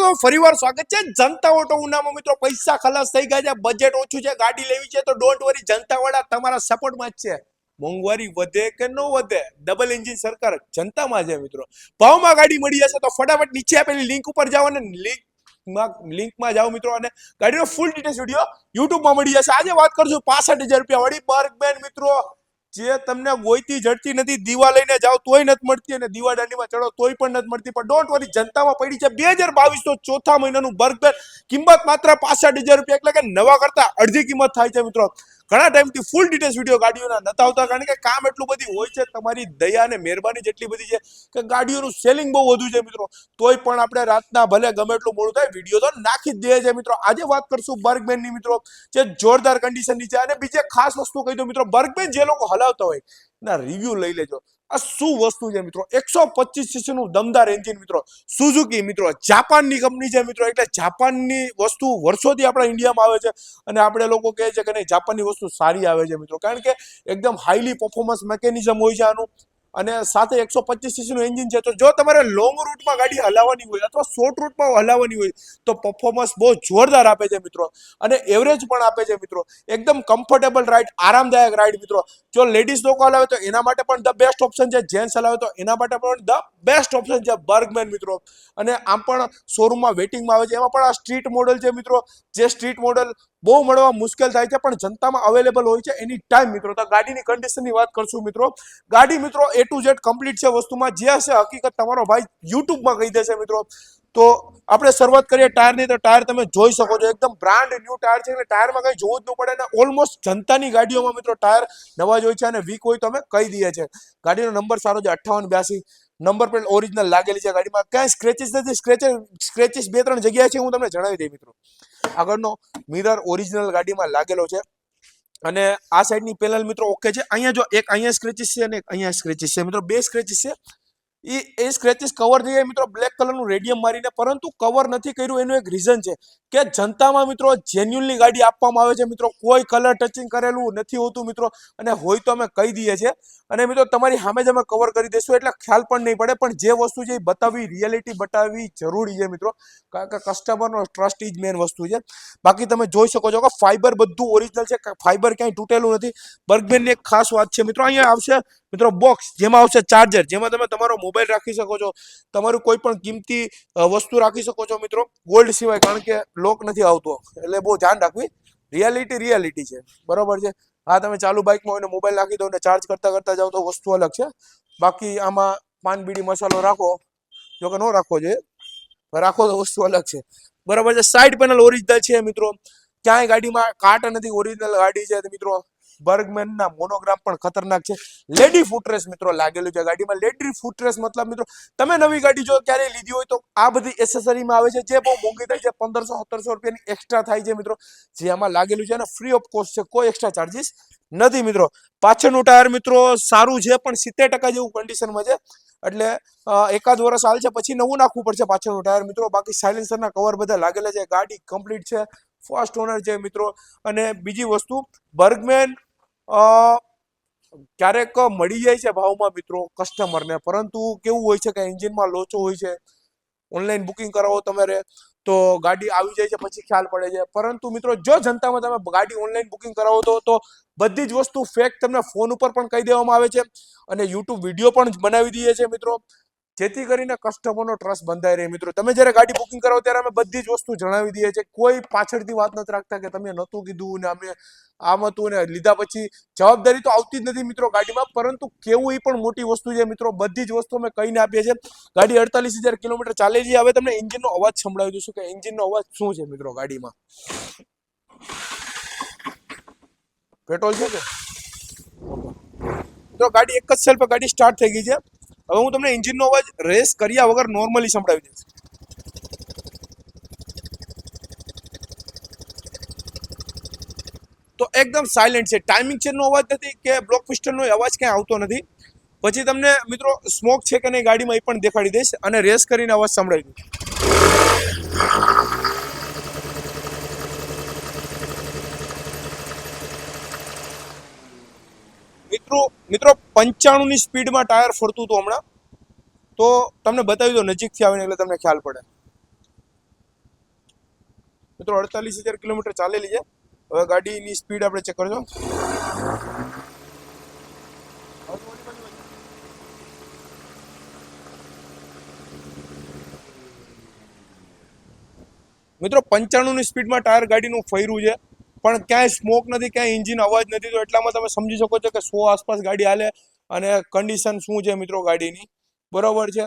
મિત્રો ફરીવાર સ્વાગત છે. જનતા ઓટો ઉનામાં મિત્રો પૈસા ખલાસ થઈ ગયા છે. બજેટ ઓછું છે. ગાડી લેવી છે તો ડોન્ટ વરી જનતા વાળા તમારા સપોર્ટમાં જ છે. મોંઘવારી વધે કે ન વધે? ડબલ એન્જિન સરકાર જનતામાં છે મિત્રો. ભાવમાં ગાડી મળી જશે તો ફટાફટ નીચે આપેલી લિંક ઉપર જાઓ અને લિંક લિંકમાં જાઓ મિત્રો અને ગાડીનો ફૂલ ડિટેલ્સ વીડિયો યુટ્યુબમાં મળી જશે. આજે વાત કરશું પાસઠ હજાર રૂપિયા વાળી. બર્ગમેન મિત્રો જે તમને ગોઈતી જડતી નથી, દીવા લઈને જાઓ તોય નથી મળતી અને દીવા દાંડીમાં ચડો તોય પણ નથી મળતી. પણ ડોન્ટ વરી જનતામાં પડી છે બે હજાર બાવીસ તો ચોથા મહિનાનું બર્ગર. કિંમત માત્ર પાસઠ હજાર રૂપિયા, એટલે કે નવા કરતા અડધી કિંમત થાય છે મિત્રો. ઘણા ટાઈમથી ફૂલ ડિટેલ્સ વીડિયો ગાડીઓના નતા આવતા, કારણ કે કામ એટલું બધી હોય છે, તમારી દયા અને મહેરબાની જેટલી બધી છે કે ગાડીઓનું સેલિંગ બહુ વધુ છે મિત્રો. તોય પણ આપણે રાતના ભલે ગમે એટલું મોડું થાય વીડિયો તો નાખી જ દે છે મિત્રો. આજે વાત કરશું બર્ગમેનની મિત્રો, જે જોરદાર કન્ડિશનની છે. અને બીજે ખાસ વસ્તુ કહી દઉં મિત્રો, બર્ગમેન જે લોકો હલાવતા હોય ના રિવ્યુ લઈ લેજો. આ શું વસ્તુ છે મિત્રો? એકસો પચીસ સીસી નું દમદાર એન્જિન મિત્રો. સુઝુકી મિત્રો, જાપાનની કંપની છે મિત્રો. એટલે જાપાનની વસ્તુ વર્ષોથી આપણા ઇન્ડિયામાં આવે છે અને આપણે લોકો કહે છે કે નહીં, જાપાનની વસ્તુ સારી આવે છે મિત્રો. કારણ કે એકદમ હાઈલી પરફોર્મન્સ મેકેનિઝમ હોય છે આનું. અને સાથે એકસો પચીસ સીસીનું એન્જિન છે, તો જો તમારે લોંગ રૂટમાં ગાડી હલાવવાની હોય અથવા શોર્ટ રૂટમાં હલાવવાની હોય, તો પરફોર્મન્સ બહુ જોરદાર આપે છે મિત્રો. અને એવરેજ પણ આપે છે મિત્રો. એકદમ કમ્ફર્ટેબલ રાઈડ આરામદાયક રાઈડ મિત્રો. જો લેડીઝ લોકો હલાવે તો એના માટે પણ ધ બેસ્ટ ઓપ્શન છે. જેન્ટ્સ હલાવે તો એના માટે પણ ધ બેસ્ટ ઓપ્શન છે બર્ગમેન મિત્રો. અને આમ પણ શોરૂમમાં વેટિંગમાં આવે છે. એમાં પણ આ સ્ટ્રીટ મોડલ છે મિત્રો. જે સ્ટ્રીટ મોડલ બહુ મળવા મુશ્કેલ થાય છે, પણ જનતામાં અવેલેબલ હોય છે. એની ટાઈમ મિત્રો, તો ગાડીની કન્ડિશનની વાત કરશું મિત્રો. ગાડી મિત્રો એ ટુ ઝેડ કમ્પ્લીટ છે વસ્તુમાં. જે હશે હકીકત તમારો ભાઈ યુટ્યુબમાં કહી દેશે મિત્રો. તો આપણે શરૂઆત કરીએ ટાયરની. તો ટાયર તમે જોઈ શકો છો, એકદમ બ્રાન્ડ ન્યૂ ટાયર છે. એટલે ટાયરમાં કંઈ જોવું જ ન પડે. અને ઓલમોસ્ટ જનતાની ગાડીઓમાં મિત્રો, ટાયર નવા જ હોય છે અને વીક હોય તો અમે કહી દઈએ છીએ. ગાડીનો નંબર સારો છે, અઠ્ઠાવન બ્યાસી. નંબર પ્લેટ ઓરિજિનલ લાગેલી છે ગાડીમાં. ક્યાંય સ્ક્રેચીસ નથી. સ્ક્રેચેસ સ્ક્રેચીસ બે ત્રણ જગ્યાએ છે, હું તમને જણાવી દઈ મિત્રો. આગળનો મિરર ઓરિજિનલ ગાડીમાં લાગેલો છે. અને આ સાઈડની પેનલ મિત્રો ઓકે છે. અહીંયા જો એક અહીંયા સ્ક્રેચીસ છે અને એક અહીંયા સ્ક્રેચિસ છે. મિત્રો બે સ્ક્રેચિસ છે. એ એ સ્ક્રેચિસ કવર થઈ મિત્રો બ્લેક કલરનું રેડિયમ મારીને, પરંતુ કવર નથી કર્યું. એનું એક રીઝન છે કે જનતામાં, મિત્રો જેન્યુનલી ગાડી આપવામાં આવે છે. મિત્રો, કોઈ કલર ટચિંગ કરેલું નથી હોતું, મિત્રો. અને હોય તો અમે કહી દઈએ છીએ. અને મિત્રો, તમારી સામે જ અમે કવર કરી દઈશું. એટલે ખ્યાલ પણ નહીં પડે. પણ જે વસ્તુ છે એ બતાવવી રિયાલિટી બતાવવી જરૂરી છે, મિત્રો. કારણ કે કસ્ટમરનો ટ્રસ્ટ જ મેન વસ્તુ છે. બાકી તમે જોઈ શકો છો કે ફાઈબર બધું ઓરિજિનલ છે. ફાઈબર ક્યાંય તૂટેલું નથી. બર્ગમેનની એક ખાસ વાત છે, મિત્રો. અહીંયા આવશે. મિત્રો બોક્સ જેમાં આવશે ચાર્જર જેમાં તમે તમારો મોબાઈલ રાખી શકો છો. તમારું કોઈ પણ કિંમતી વસ્તુ રાખી શકો છો મિત્રો. ગોલ્ડ સિવાય, કારણ કે લોક નથી આવતો. એટલે બહુ ધ્યાન રાખવી. રિયાલિટી રિયાલિટી છે. બરોબર છે? હા, તમે ચાલુ બાઇકમાં હોય મોબાઈલ નાખી દો ને ચાર્જ કરતા કરતા જાઓ તો વસ્તુ અલગ છે. બાકી આમાં પાન બીડી મસાલો રાખો. જો કે ન રાખવો જોઈએ. રાખો તો વસ્તુ અલગ છે. બરાબર છે? સાઈડ પેનલ ઓરિજિનલ છે મિત્રો. ક્યાંય ગાડીમાં કાટ નથી ઓરિજિનલ ગાડી છે મિત્રો. બર્ગમેનના મોનોગ્રામ પણ ખતરનાક છે. લેડી ફૂટરેસ મિત્રો લાગેલું છે ગાડીમાં. લેડી ફૂટરેસ મતલબ મિત્રો, તમે નવી ગાડી જો ક્યારેય લીધી હોય તો આ બધી એસેસરીમાં આવે છે જે બહુ મોંઘી થાય છે. પંદરસો, સત્તરસો રૂપિયાની એક્સ્ટ્રા થાય છે મિત્રો. જે આમાં લાગેલું છે અને ફ્રી ઓફ કોસ્ટ છે. કોઈ એક્સ્ટ્રા ચાર્જીસ નથી મિત્રો. પાછળનું ટાયર મિત્રો સારું છે પણ સિત્તેર ટકા જેવું કન્ડિશનમાં છે. એટલે એકાદ વર્ષ હાલ છે પછી નવું નાખવું પડશે પાછળનું ટાયર મિત્રો. બાકી સાયલેન્સરના કવર બધા લાગેલા છે. ગાડી કમ્પ્લીટ છે. ફર્સ્ટ ઓનર છે મિત્રો. અને બીજી વસ્તુ બર્ગમેન ક્યારેક મળી જાય છે ભાવમાં મિત્રો કસ્ટમરને પરંતુ કેવું હોય છે કે એન્જિનમાં લોચો હોય છે. ઓનલાઈન બુકિંગ કરાવો તમારે, તો ગાડી આવી જાય છે પછી ખ્યાલ પડે છે. પરંતુ મિત્રો, જો જનતામાં તમે ગાડી ઓનલાઈન બુકિંગ કરાવો તો તો બધી જ વસ્તુ ફેક તમને ફોન ઉપર પણ કહી દેવામાં આવે છે. અને યુટ્યુબ વીડિયો પણ બનાવી દઈએ છે મિત્રો. જેથી કરીને કસ્ટમરનો ટ્રસ્ટ બંધાઈ રહે. મિત્રો, તમે જ્યારે ગાડી બુકિંગ કરાવો ત્યારે અમે બધી જ વસ્તુ જણાવી દઈએ છીએ. કોઈ પાછળથી વાત નથી રાખતા કે તમે નહોતું કીધું ને અમે આમ હતું ને લીધા પછી જવાબદારી તો આવતી જ નથી મિત્રો ગાડીમાં. પરંતુ કેવું એ પણ મોટી વસ્તુ છે મિત્રો, બધી જ વસ્તુ અમે કહીને આપીએ છીએ. ગાડી અડતાલીસ હજાર કિલોમીટર ચાલે છે. હવે તમને એન્જિનનો અવાજ સંભળાવી દઈશું કે એન્જિનનો અવાજ શું છે મિત્રો ગાડીમાં? પેટ્રોલ છે કે? તો ગાડી એક જ સેલ પર ગાડી સ્ટાર્ટ થઈ ગઈ છે. હવે હું તમને એન્જિનનો અવાજ રેસ કર્યા વગર નોર્મલી સંભળાવી દઈશ. તો એકદમ સાયલેન્ટ છે. ટાઈમિંગ ચેનનો અવાજ નથી કે બ્લોક પિસ્ટનનો અવાજ ક્યાંય આવતો નથી. પછી તમને મિત્રો સ્મોક છે કે નહીં ગાડીમાં એ પણ દેખાડી દઈશ અને રેસ કરીને અવાજ સંભળાવી દઈશ. મિત્રો મિત્રો, પંચાણુંની સ્પીડમાં ટાયર ફરતું હતું હમણાં. તો તમને બતાવી દો નજીકથી આવીને એટલે તમને ખ્યાલ પડે. મિત્રો, અડતાલીસ હજાર કિલોમીટર ચાલેલી છે. હવે ગાડીની સ્પીડ આપણે ચેક કરજો. મિત્રો, પંચાણુંની સ્પીડમાં ટાયર ગાડીનું ફર્યું છે. પણ ક્યાંય સ્મોક નથી, ક્યાંય એન્જિન અવાજ નથી, તો એટલામાં તમે સમજી શકો છો કે સો આસપાસ ગાડી હાલે અને કન્ડિશન શું છે મિત્રો ગાડીની. બરોબર છે?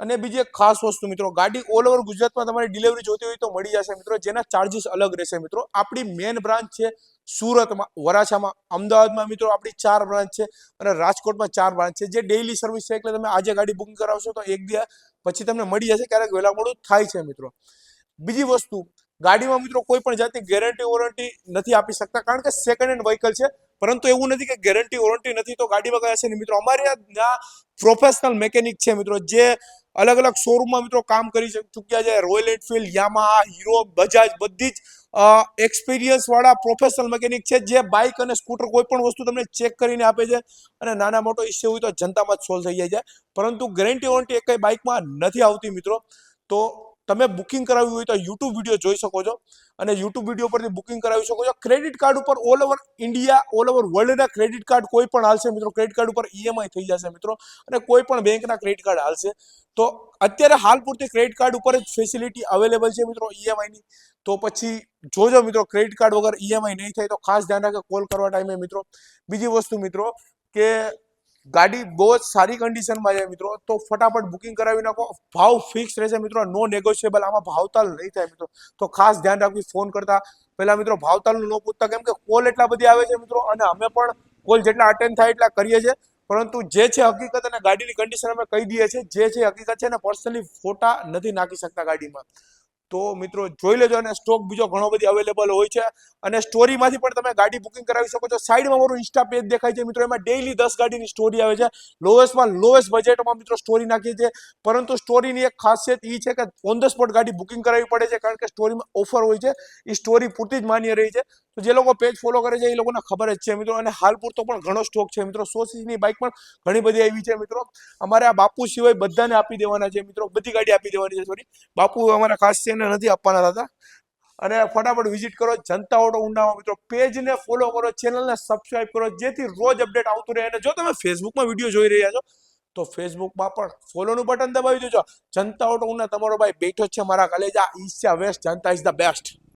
અને બીજી એક ખાસ વસ્તુ મિત્રો, ગાડી ઓલ ઓવર ગુજરાતમાં તમારી ડિલિવરી જોતી હોય તો મળી જશે મિત્રો, જેના ચાર્જિસ અલગ રહેશે મિત્રો. આપણી મેન બ્રાન્ચ છે સુરતમાં, વરાછામાં, અમદાવાદમાં મિત્રો આપણી ચાર બ્રાન્ચ છે અને રાજકોટમાં ચાર બ્રાન્ચ છે. જે ડેઇલી સર્વિસ છે એટલે તમે આજે ગાડી બુકિંગ કરાવશો તો એક દિવસ પછી તમને મળી જશે, ક્યારેક વહેલા મોડું થાય છે મિત્રો. બીજી વસ્તુ ગાડીમાં મિત્રો કોઈ પણ જાતની ગેરંટી વોરંટી નથી આપી શકતા, કારણ કે સેકન્ડ હેન્ડ વ્હીકલ છે. પરંતુ એવું નથી કે ગેરંટી વોરંટી નથી, તો ગાડીમાં ગયા છે મિત્રો? અમારે ત્યાં પ્રોફેશનલ મેકેનિક છે મિત્રો, જે અલગ અલગ શોરૂમમાં મિત્રો કામ કરી ચૂક્યા છે. Royal Enfield Yamaha Hero Bajaj બધી જ એક્સપિરિયન્સ વાળા પ્રોફેશનલ મેકેનિક છે, જે બાઇક અને સ્કૂટર કોઈ પણ વસ્તુ તમને ચેક કરીને આપે છે. અને નાના મોટો ઇસ્યુ હોય તો જનતામાં જ સોલ્વ થઈ જાય છે. પરંતુ ગેરંટી વોરંટી એક બાઇકમાં નથી આવતી મિત્રો. તો તમે બુકિંગ કરાવ્યું હોય તો યુટ્યુબ વીડિયો જોઈ શકો છો. અને યુટ્યુબ વીડિયો પરથી બુકિંગ કરાવી શકો છો. ક્રેડિટ કાર્ડ ઉપર all over India all over વર્લ્ડના credit card કોઈ પણ હાલશે મિત્રો. ક્રેડિટ કાર્ડ ઉપર ઈએમઆઈ થઈ જશે મિત્રો. અને કોઈ પણ બેંકના ક્રેડિટ કાર્ડ હાલશે. તો અત્યારે હાલ પૂરતી ક્રેડિટ કાર્ડ ઉપર જ ફેસિલિટી અવેલેબલ છે મિત્રો ઈએમઆઈની તો પછી જોજો મિત્રો ક્રેડિટ કાર્ડ વગર ઈએમઆઈ નહીં થાય તો ખાસ ધ્યાન રાખે કોલ કરવા ટાઈમે મિત્રો. બીજી વસ્તુ મિત્રો, કે ગાડી બહુ જ સારી કન્ડિશનમાં છે મિત્રો. તો ફટાફટ બુકિંગ કરાવી નાખો. ભાવ ફિક્સ રહેશે મિત્રો. નો નેગોશિયેબલ આમાં ભાવતાલ નહીં થાય મિત્રો. તો ખાસ ધ્યાન રાખવી ફોન કરતા. પહેલા મિત્રો ભાવતાલનું ન પૂછતા કેમ કે કોલ એટલા બધી આવે છે મિત્રો અને અમે પણ કોલ જેટલા અટેન્ડ થાય એટલા કરીએ છીએ. પરંતુ જે છે હકીકત અને ગાડીની કન્ડિશન અમે કહી દઈએ છીએ. જે છે હકીકત છે ને પર્સનલી ફોટા નથી નાખી શકતા ગાડીમાં. તો મિત્રો જોઈ લેજો અને સ્ટોક બીજો ઘણો બધી અવેલેબલ હોય છે. અને સ્ટોરીમાંથી પણ તમે ગાડી બુકિંગ કરાવી શકો છો. સાઈડમાં મારું ઇન્સ્ટા પેજ દેખાય છે મિત્રો. એમાં ડેઈલી દસ ગાડીની સ્ટોરી આવે છે. લોએસ્ટમાં લોએસ્ટ બજેટમાં મિત્રો સ્ટોરી નાખીએ છીએ. પરંતુ સ્ટોરીની એક ખાસિયત એ છે કે ઓન ધ સ્પોટ ગાડી બુકિંગ કરાવવી પડે છે. કારણ કે સ્ટોરીમાં ઓફર હોય છે. એ સ્ટોરી પૂરતી જ માન્ય રહી છે. તો જે લોકો પેજ ફોલો કરે છે એ લોકોને ખબર જ છે મિત્રો. અને હાલ પૂરતો પણ ઘણો સ્ટોક છે મિત્રો. સો સીસીની બાઇક પણ ઘણી બધી આવી છે મિત્રો. અમારે આ બાપુ સિવાય બધાને આપી દેવાના છે મિત્રો. બધી ગાડી આપી દેવાની છે સોરી બાપુ અમારા ખાસ છે એને નથી આપવાના હતા અને ફટાફટ વિઝિટ કરો જનતા ઓટો ઉંડામાં મિત્રો. પેજને ફોલો કરો ચેનલને સબસ્ક્રાઇબ કરો. જેથી રોજ અપડેટ આવતું રહે. અને જો તમે ફેસબુકમાં વીડિયો જોઈ રહ્યા છો, તો ફેસબુકમાં પણ ફોલોનું બટન દબાવી દેજો. જનતા ઓટો ઉંડા તમારો ભાઈ બેઠો છે મારા કલેજા. East west, Janata is the best